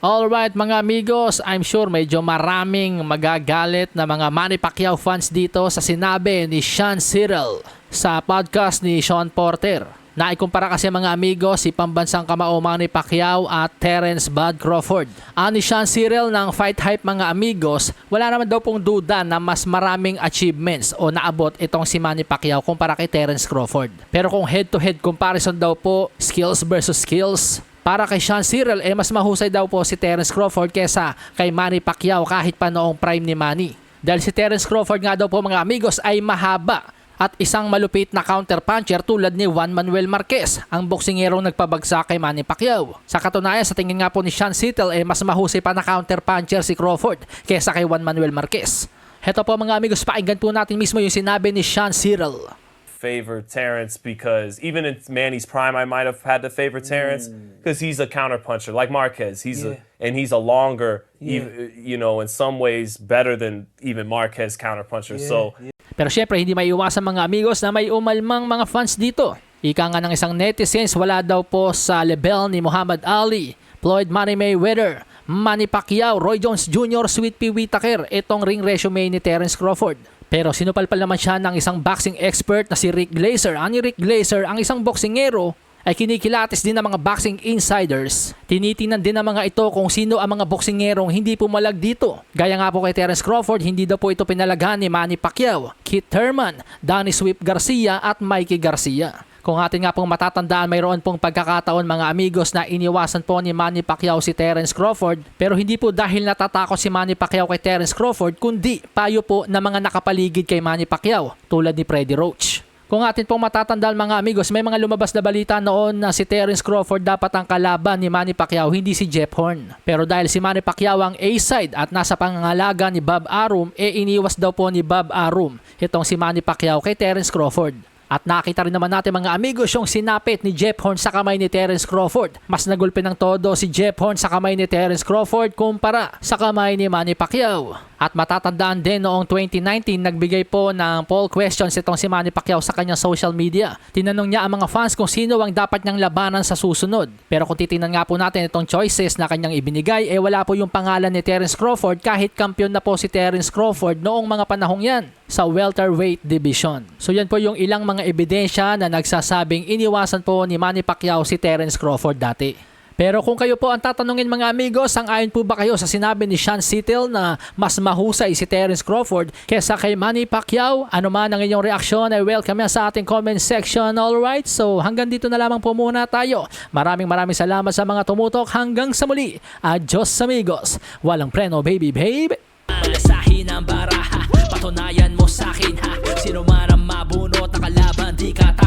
Alright mga amigos, I'm sure medyo maraming magagalit na mga Manny Pacquiao fans dito sa sinabi ni Sean Cyril sa podcast ni Sean Porter. Naikumpara kasi mga amigo si pambansang kamao Manny Pacquiao at Terence Bud Crawford. Ani Sean Cyril ng Fight Hype mga amigos, wala naman daw pong duda na mas maraming achievements o naabot itong si Manny Pacquiao kumpara kay Terence Crawford. Pero kung head-to-head comparison daw po, skills versus skills, para kay Sean Cyril, eh mas mahusay daw po si Terence Crawford kesa kay Manny Pacquiao kahit pa noong prime ni Manny. Dahil si Terence Crawford nga daw po mga amigos ay mahaba at isang malupit na counter puncher tulad ni Juan Manuel Marquez, ang boksingerong nagpabagsak kay Manny Pacquiao. Sa katunayan, sa tingin nga po ni Sean Cyril, eh mas mahusay pa na counter puncher si Crawford kesa kay Juan Manuel Marquez. Heto po mga amigos, pakinggan po natin mismo yung sinabi ni Sean Cyril. Favor Terrence because even in Manny's prime, I might have had to favor Terrence because he's a counterpuncher like Marquez. He's Yeah. a and he's a longer, Yeah. ev- you know, in some ways better than even Marquez counterpuncher. So Pero syempre hindi may iwasan mga amigos na may umalmang mga fans dito. Ika nga ng isang netizens wala daw po sa level ni Muhammad Ali, Floyd Money Mayweather, Manny Pacquiao, Roy Jones Jr., Sweet Pea Whitaker itong ring resume ni Terence Crawford. Pero sinupalpal naman siya ng isang boxing expert na si Rick Glazer. Ani Rick Glazer, ang isang boksingero ay kinikilatis din ng mga boxing insiders. Tinitingnan din ng mga ito kung sino ang mga boksingerong hindi pumalag dito. Gaya nga po kay Terence Crawford, hindi daw po ito pinalaghan ni Manny Pacquiao, Keith Thurman, Danny Swift Garcia at Mikey Garcia. Kung atin nga pong matatandaan, mayroon pong pagkakataon mga amigos na iniwasan po ni Manny Pacquiao si Terence Crawford pero hindi po dahil natatakot si Manny Pacquiao kay Terence Crawford kundi payo po ng mga nakapaligid kay Manny Pacquiao tulad ni Freddie Roach. Kung atin pong matatandaan mga amigos, may mga lumabas na balita noon na si Terence Crawford dapat ang kalaban ni Manny Pacquiao, hindi si Jeff Horn. Pero dahil si Manny Pacquiao ang A-side at nasa pangangalaga ni Bob Arum, e iniwas daw po ni Bob Arum itong si Manny Pacquiao kay Terence Crawford. At nakita rin naman natin mga amigos yung sinapit ni Jeff Horn sa kamay ni Terence Crawford. Mas nagulpi ng todo si Jeff Horn sa kamay ni Terence Crawford kumpara sa kamay ni Manny Pacquiao. At matatandaan din noong 2019 nagbigay po ng poll questions itong si Manny Pacquiao sa kanyang social media. Tinanong niya ang mga fans kung sino ang dapat niyang labanan sa susunod. Pero kung titingnan nga po natin itong choices na kanyang ibinigay, eh wala po yung pangalan ni Terence Crawford kahit kampiyon na po si Terence Crawford noong mga panahong yan sa welterweight division. So yan po yung ilang mga ebidensya na nagsasabing iniwasan po ni Manny Pacquiao si Terence Crawford dati. Pero kung kayo po ang tatanungin mga amigo, sangayon po ba kayo sa sinabi ni Sean Sittle na mas mahusay si Terence Crawford kesa kay Manny Pacquiao? Ano man ang inyong reaksyon ay welcome yan sa ating comment section. Alright, so hanggang dito na lamang po muna tayo. Maraming maraming salamat sa mga tumutok hanggang sa muli. Adios amigos. Walang preno baby babe. Sahin ang baraha, patunayan mo sa akin ha. Sino man ang mabunot na kalaban, di ka